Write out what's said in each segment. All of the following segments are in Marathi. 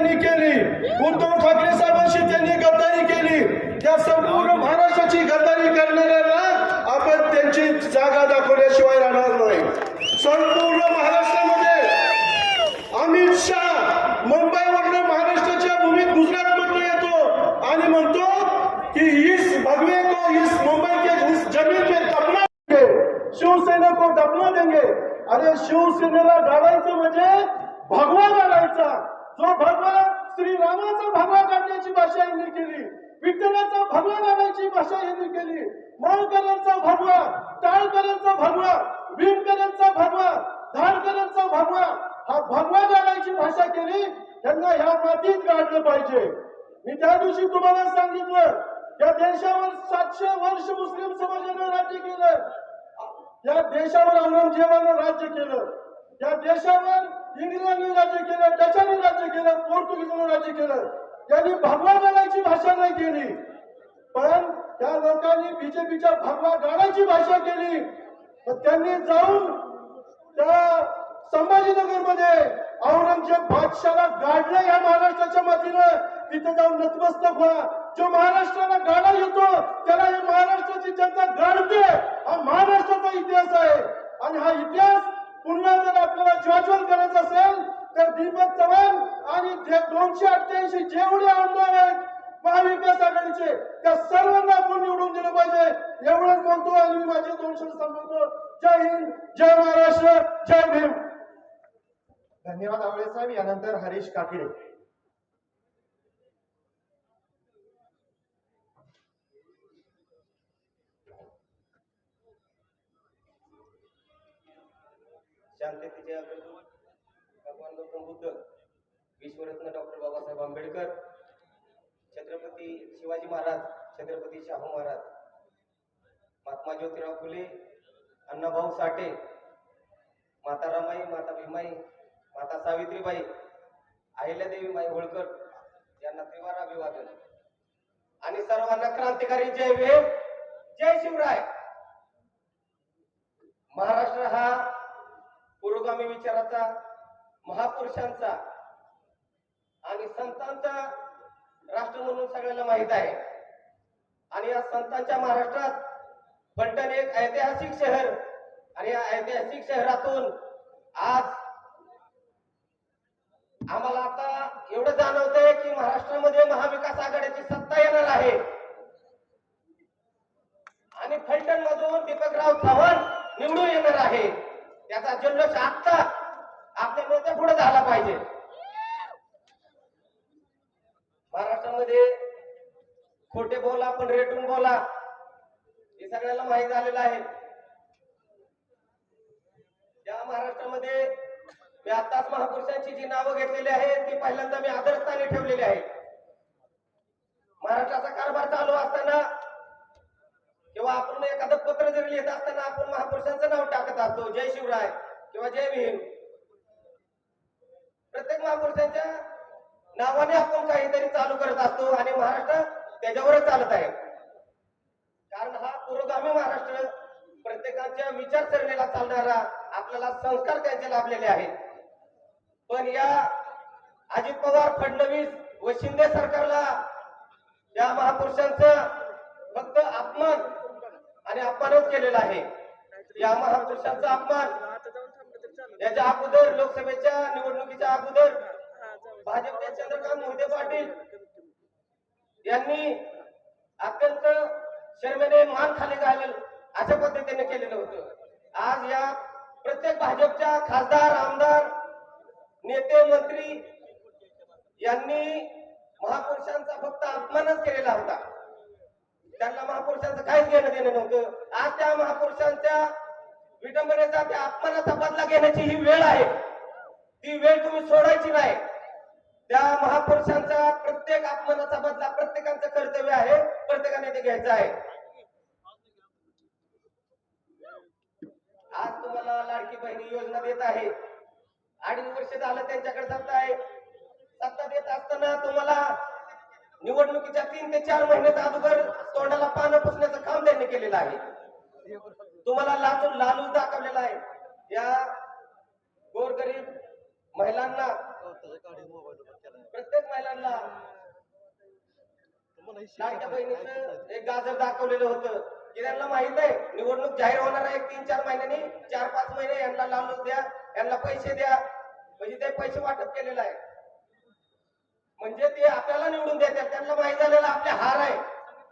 त्यांनी केली. उद्धव ठाकरे साहेबांशी त्यांनी गद्दारी केली. त्या संपूर्ण महाराष्ट्राची गद्दारी करणाऱ्यांना आपण त्यांची जागा दाखवल्याशिवाय राहणार नाही. संपूर्ण महाराष्ट्रामध्ये अमित शाह मुंबईवरनं महाराष्ट्राच्या भूमीत गुजरात मधून येतो आणि म्हणतो की इस भगवे को इस मुंबई के इस जमीन पे दबना देंगे. शिवसेना को दबना देंगे. अरे शिवसेनेला गाडायचं म्हणजे भगवा गाडायचा जो भगवा श्रीरामाचा भगवा काढण्याची भाषा यांनी केली विठ्ठलाचा भगवा काढण्याची भाषा यांनी केली मोळकरांचा भगवा टाळकरांचा भगवा भीमकरांचा भगवा धारकरांचा भगवा हा भगवा गाडायची भाषा केली त्यांना ह्या मातीत काढलं पाहिजे. मी त्या दिवशी तुम्हाला सांगितलं या देशावर सातशे वर्ष मुस्लिम समाजानं राज्य केलं. या देशावर औरंगजेबानं राज्य केलं. या देशावर इंग्रजांनी राज्य केलं डचांनी राज्य केलं पोर्तुगीजांनी राज्य केलं. त्यांनी भगवा गाण्याची भाषा नाही केली. पण त्या लोकांनी बीजेपीच्या भगवा गाण्याची भाषा केली. त्यांनी जाऊन त्या संभाजीनगरमध्ये औरंगजेब बादशाला गाडलं या महाराष्ट्राच्या मातीनं. तिथे जाऊन नतमस्तक व्हा. जो महाराष्ट्राला गाडा येतो त्याला या महाराष्ट्राची जनता गाडते. हा महाराष्ट्राचा इतिहास आहे. आणि हा इतिहास पुन्हा जर आपल्याला ज्वाज्वल करायचं असेल तर दीपक चव्हाण आणि दोनशे अठ्ठ्याऐंशी जेवढे आमदार आहेत महाविकास आघाडीचे त्या सर्वांना आपण निवडून दिलं पाहिजे. एवढंच बोलतो आणि मी माझे दोन शब्द संपवतो जय हिंद जय महाराष्ट्र जय भीम. धन्यवाद आवळे साहेब. यानंतर हरीश काकडे. शांततेचे अग्रदूत भगवान गौतम बुद्ध विश्वरत्न डॉक्टर बाबासाहेब आंबेडकर छत्रपती शिवाजी महाराज छत्रपती शाहू महाराज महात्मा ज्योतिराव फुले अण्णाभाऊ साठे माता रमाई माता भीमाई माता सावित्रीबाई अहिल्यादेवी माई होळकर यांना त्रिवार अभिवादन. आणि सर्वांना क्रांतिकारी जय भीम जय शिवराय. महाराष्ट्र हा पुरोगामी विचाराचा महापुरुषांचा आणि संतांचा राष्ट्र म्हणून सगळ्यांना माहीत आहे. आणि या संतांच्या महाराष्ट्रात फलटण एक ऐतिहासिक शहर आणि या ऐतिहासिक शहरातून आज आम्हाला आता एवढं जाणवतंय की महाराष्ट्रामध्ये महाविकास आघाडीची सत्ता येणार आहे आणि फलटण मधून दीपकराव चव्हाण निवडून येणार आहे त्याचा जल्लोष आत्ता आपल्या नेत्या पुढे झाला पाहिजे महाराष्ट्रामध्ये खोटे बोला पण रेटून बोला हे सगळ्याला माहीत झालेलं आहे या महाराष्ट्रामध्ये मी आताच महापुरुषांची जी नावं घेतलेली आहेत ती पहिल्यांदा मी आदरस्थानी ठेवलेली आहे महाराष्ट्राचा कारभार चालू असताना किंवा आपण एखादं पत्र जरी लिहित असताना आपण महापुरुषांचं नाव टाकत असतो जय शिवराय किंवा जय भीम. प्रत्येक महापुरुषांच्या नावाने आपण काहीतरी चालू करत असतो आणि महाराष्ट्र त्याच्यावरच चालत आहे. कारण हा पुरोगामी महाराष्ट्र प्रत्येकाच्या विचारसरणीला चालणारा आपल्याला संस्कार त्यांचे लाभलेले आहेत. पण या अजित पवार फडणवीस व शिंदे सरकारला या महापुरुषांचं फक्त अपमान आणि अपमानच केलेला आहे. या महापुरुषांचा अपमान याच्या अगोदर लोकसभेच्या निवडणुकीच्या अगोदर भाजपचे चंद्रकांत मोहिते पाटील यांनी अत्यंत शर्मेने मान खाली घालेल अशा पद्धतीने केलेलं होतं. आज या प्रत्येक भाजपच्या खासदार आमदार नेते मंत्री यांनी महापुरुषांचा फक्त अपमानच केलेला होता. त्यांना महापुरुषांचं काहीच घेणं देणं नव्हतं. आज त्या महापुरुषांच्या विडंबनेचा त्या अपमानाचा बदला घेण्याची ही वेळ आहे. ती वेळ तुम्ही सोडायची नाही. त्या महापुरुषांचा प्रत्येक अपमानाचा बदला प्रत्येकाचं कर्तव्य आहे प्रत्येकाने ते घ्यायचं आहे. पहिली योजना देत आहे. अडीच वर्ष झालं त्यांच्याकडे सत्ता आहे. सत्ता देत असताना तुम्हाला निवडणुकीच्या तीन ते चार महिन्याच्या अगोदर तोंडाला पानं पुसण्याचं काम त्यांनी केलेलं आहे. तुम्हाला लाचून लालू दाखवलेला आहे. या गोरगरीब महिलांना प्रत्येक महिलांना बहिणीचं एक गाजर दाखवलेलं होतं. त्यांना माहीत आहे निवडणूक जाहीर होणार आहे. तीन चार महिन्यांनी चार पाच महिने यांना लालूच द्या. यांना पैसे द्या. म्हणजे ते पैसे वाटप केलेलं आहे म्हणजे ते आपल्याला निवडून देतात. त्यांना माहीत झालेला आपले हार आहे.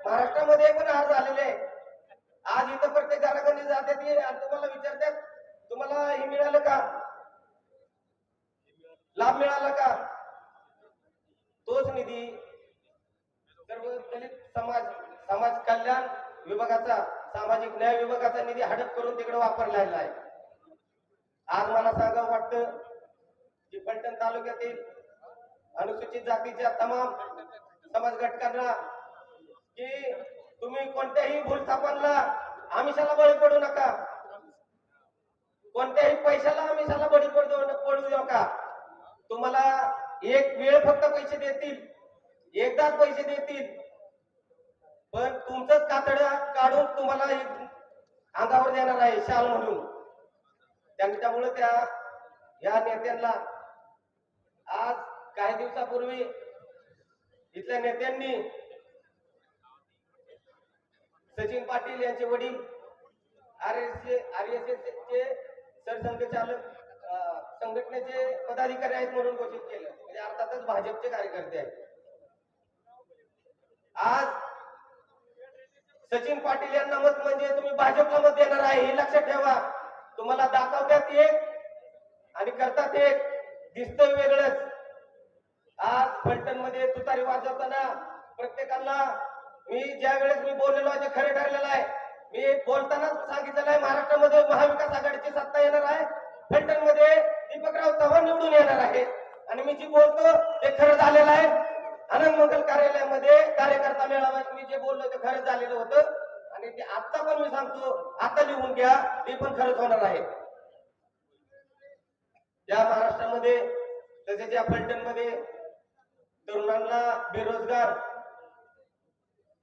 महाराष्ट्रामध्ये पण हार झालेले आहे आज इथं प्रत्येक घराघरी जाते ती आणि तुम्हाला विचारतात तुम्हाला हे मिळालं का? लाभ मिळाला का? तोच निधी सर्व दलित समाज समाज कल्याण विभागाचा सामाजिक न्याय विभागाचा निधी हडप करून तिकडे वापरलेला आहे. आज मला सांगावं वाटतं की फलटण तालुक्यातील अनुसूचित जातीच्या तमाम समाज घटकांना की तुम्ही कोणत्याही भूलथापांना आमिषाला बळी पडू नका. कोणत्याही पैशाला आमिषाला बळी पडू पडू नका. तुम्हाला एक वेळ फक्त पैसे देतील. एकदाच पैसे देतील. पण तुमचंच कातड काढून तुम्हाला एक अंगावर देणार आहे शाल म्हणून. त्यांच्यामुळे त्या या नेत्यांना आज काही दिवसापूर्वी इथल्या नेत्यांनी सचिन पाटील यांचे वडील R S R S S चे सरसंघचालक संघटनेचे पदाधिकारी आहेत म्हणून घोषित केलं. म्हणजे अर्थातच भाजपचे कार्यकर्ते आहेत. आज सचिन पाटील यांना मत म्हणजे तुम्ही भाजपला मत देणार आहे हे लक्षात ठेवा. तुम्हाला दाखवतात एक आणि करतात एक. दिसतंय वेगळंच. आज फलटणमध्ये तुतारी वाजवताना प्रत्येकाला मी ज्या वेळेस मी बोललेलो आहे खरे ठरलेलं आहे. मी बोलतानाच सांगितलेलं आहे महाराष्ट्रामध्ये महाविकास आघाडीची सत्ता येणार आहे. फलटणमध्ये दीपकराव चव्हाण निवडून येणार आहे. आणि मी जी बोलतो ते खरं झालेलं आहे. आनंद मंगल कार्यालयामध्ये कार्यकर्ता मेळाव्यात मी जे बोललो ते खरं झालेलं होतं. आणि ते आता पण मी सांगतो आता लिहून घ्या ते पण खरंच होणार आहे. या महाराष्ट्रामध्ये तसेच या फलटणमध्ये तरुणांना बेरोजगार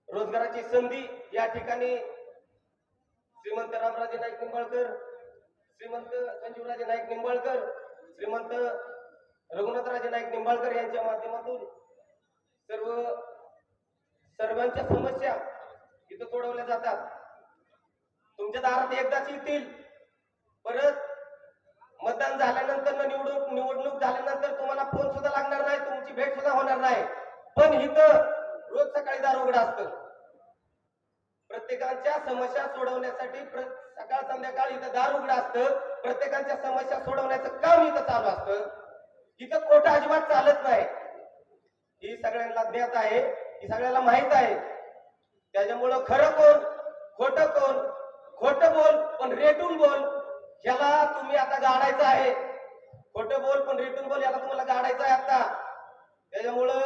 रोजगाराची संधी या ठिकाणी श्रीमंत रामराजे नाईक निंबाळकर श्रीमंत संजीवराजे नाईक निंबाळकर श्रीमंत रघुनाथराजे नाईक निंबाळकर यांच्या माध्यमातून सर्व सर्वांच्या समस्या इथं सोडवल्या जातात. तुमच्या दारात एकदाच येतील. परत मतदान झाल्यानंतर न निवडणूक निवडणूक झाल्यानंतर तुम्हाला फोन सुद्धा लागणार नाही तुमची भेट सुद्धा होणार नाही. पण इथं रोज सकाळी दार उघडं असतं. प्रत्येकाच्या समस्या सोडवण्यासाठी सकाळ संध्याकाळ इथं दार उघडं असतं. प्रत्येकाच्या समस्या सोडवण्याचं काम इथं चालू असतं. इथं खोटं अजिबात चालत नाही. ही सगळ्यांना ज्ञात आहे ही सगळ्याला माहीत आहे. त्याच्यामुळं खरं कोण खोटं कोण खोटं बोल पण रेटून बोल याला तुम्ही आता गाडायचं आहे. खोटं बोल पण रेटून बोल याला तुम्हाला गाडायचं आहे आता. त्याच्यामुळं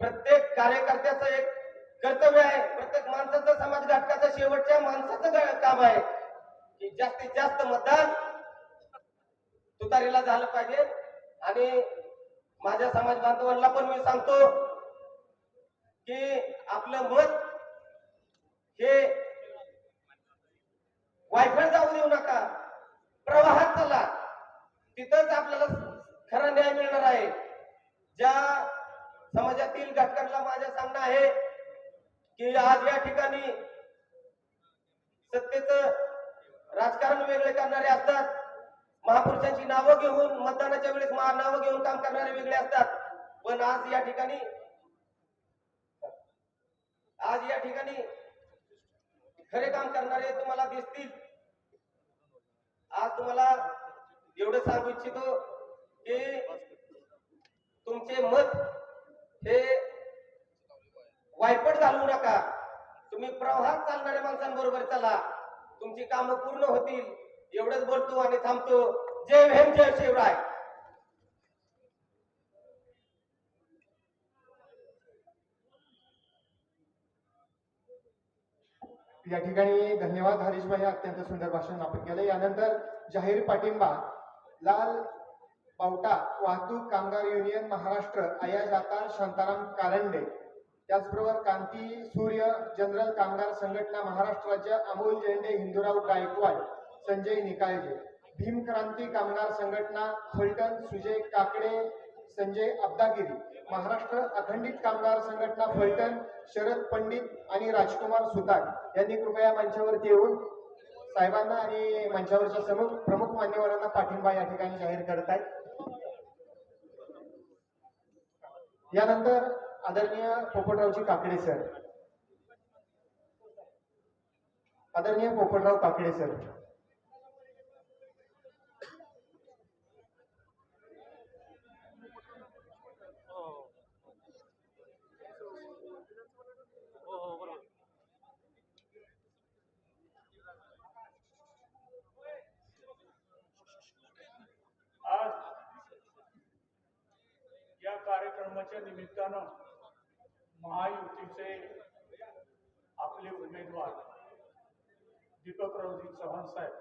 प्रत्येक कार्यकर्त्याचं एक कर्तव्य आहे प्रत्येक माणसाचं समाज घटकाचं शेवटच्या माणसाचं काम आहे की जास्तीत जास्त मतदान तुतारीला झालं पाहिजे. आणि माझ्या समाज बांधवांना पण मी सांगतो की आपलं मत हे वायफळ जाऊ देऊ नका प्रवाहात चला तिथंच आपल्याला खरा न्याय मिळणार आहे ज्या समाजातील घटकांना माझं सांगणं आहे की आज या ठिकाणी सत्तेचं राजकारण वेगळे करणारे असतात महापुरुषांची नावं घेऊन मतदानाच्या वेळेस मा- नावं घेऊन काम करणारे पण आज या ठिकाणी आज या ठिकाणी खरे काम करणारे तुम्हाला दिसतील. आज तुम्हाला एवढं सांगू इच्छितो की तुमचे मत हे वायपट घालवू नका. तुम्ही प्रवाहात चालणाऱ्या माणसांबरोबर चला. तुमची कामं पूर्ण होतील. एवढंच बोलतो आणि थांबतो. जय भीम जय शिवराय. या ठिकाणी धन्यवाद हरीश भाई अत्यंत सुंदर भाषण आपण केलं. यानंतर जाहीर पाठिंबा लाल पावटा वाहतूक कामगार युनियन महाराष्ट्र आया जाता शांताराम कारंडे. त्याचबरोबर कांती सूर्य जनरल कामगार संघटना महाराष्ट्र राज्य अमोल जेंडे हिंदूराव गायकवाड संजय निकाळजे. भीम क्रांती कामगार संघटना फलटण सुजय काकडे संजय अब्दागिरी महाराष्ट्र अखंडित कामगार संघटना फलटण शरद पंडित आणि राजकुमार सुतार यांनी कृपया मंचावरती येऊन साहेबांना आणि मंचावरच्या समोर प्रमुख मान्यवरांना पाठिंबा या ठिकाणी जाहीर करत आहेत यानंतर आदरणीय पोपटरावजी काकडे सर. आदरणीय पोपटराव काकडे सर आज या कार्यक्रमाच्या निमित्तानं महायुतीचे आपले उमेदवार दीपकरावजी चव्हाण साहेब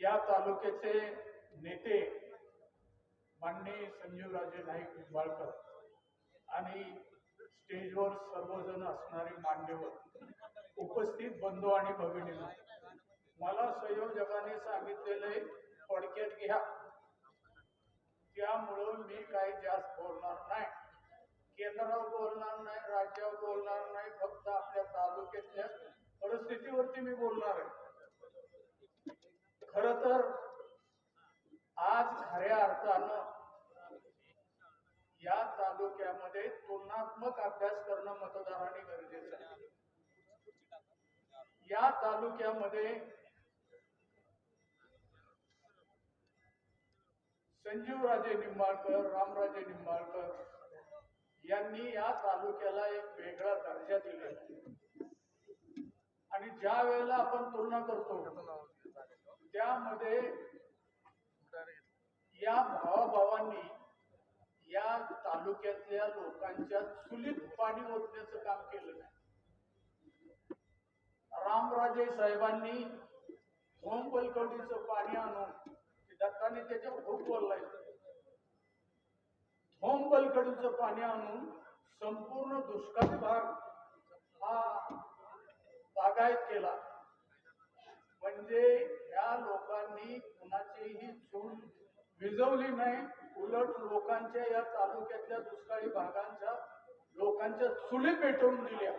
या तालुक्याचे नेते माननीय संजीवराजे नाईक निंबाळकर आणि स्टेजवर सर्वजण असणारे मान्यवर उपस्थित बंधू आणि भगिनी मला संयोजकाने सांगितलेले थोडक्यात घ्या. त्यामुळं मी काही जास्त बोलणार नाही. केंद्रावर बोलणार नाही राज्यावर बोलणार नाही फक्त आपल्या तालुक्यातल्या परिस्थितीवरती मी बोलणार आहे. खर तर आज खऱ्या अर्थानं या तालुक्यामध्ये तुलनात्मक अभ्यास करणं मतदारांनी गरजेचं आहे. या तालुक्यामध्ये संजीवराजे निंबाळकर रामराजे निंबाळकर यांनी या तालुक्याला एक वेगळा दर्जा दिलेला आहे आणि ज्या वेळेला आपण तुलना करतो त्यामध्ये या भावाभावांनी या तालुक्यातल्या लोकांच्या चुलीत पाणी ओतण्याचं काम केलं नाही. रामराजे साहेबांनी होम बलकवडीचं पाणी आणून दत्ताने त्याच्यावर खूप बोललाय थोम बलकडीचं पाणी आणून संपूर्ण दुष्काळी भाग हा बागायत केला. म्हणजे या लोकांनी कुणाचीही चूल विजवली नाही. उलट लोकांच्या या तालुक्यातल्या दुष्काळी भागांच्या लोकांच्या चुली पेटवून दिल्या.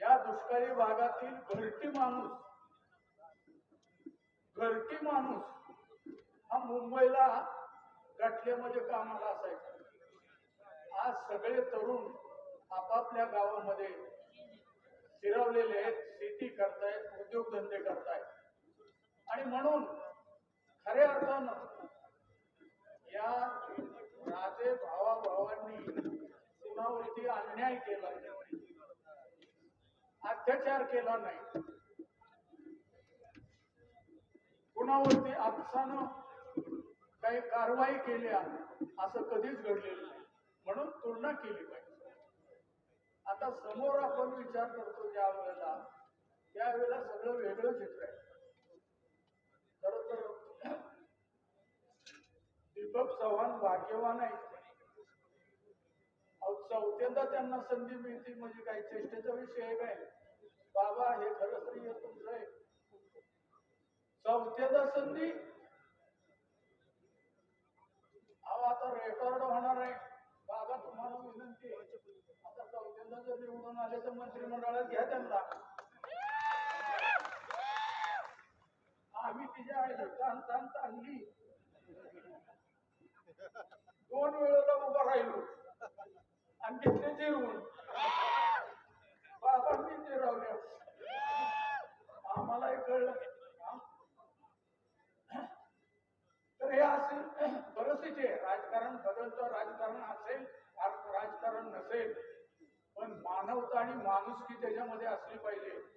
या दुष्काळी भागातील घरटी माणूस घरटी माणूस हा मुंबईला गठल्यामध्ये कामाला असायचा. आज सगळे तरुण आपापल्या गावामध्ये फिरवलेले आहेत शेती करतायत उद्योगधंदे करतायत. आणि म्हणून खऱ्या अर्थानं या राजे भावाभावांनी सीमावरती अन्याय केला अत्याचार केला नाही. कुणावरती आपसानं काही कारवाई केल्या असं कधीच घडलेलं नाही. म्हणून तुलना केली पाहिजे. आता समोर आपण विचार करतो ज्या वेळेला त्यावेळेला सगळं वेगळं चित्र आहे. खर तर दीपक चव्हाण भाग्यवान आहे अहो, चौथ्यांदा त्यांना संधी मिळते म्हणजे काय चेष्टेचा विषय आहे काय? बाबा हे खरं तरी तुमचं आहे. चौथ्याचा संधी अहो आता रेकॉर्ड होणार आहे. बाबा तुम्हाला विनंती आता चौथ्यांदा जर निवडून आले तर मंत्रिमंडळात घ्या त्यांना. आम्ही तिच्या आईला ताण ताण चांगली दोन वेळेला उभा राहिलो. आणि घेतले जिरवून बाबांनी जिरवल्या आम्हालाही कळलं हा? तर हे असेल परिस्थिती आहे. राजकारण बदलतं राजकारण असेल राजकारण नसेल पण मानवता आणि माणुसकी त्याच्यामध्ये असली पाहिजे.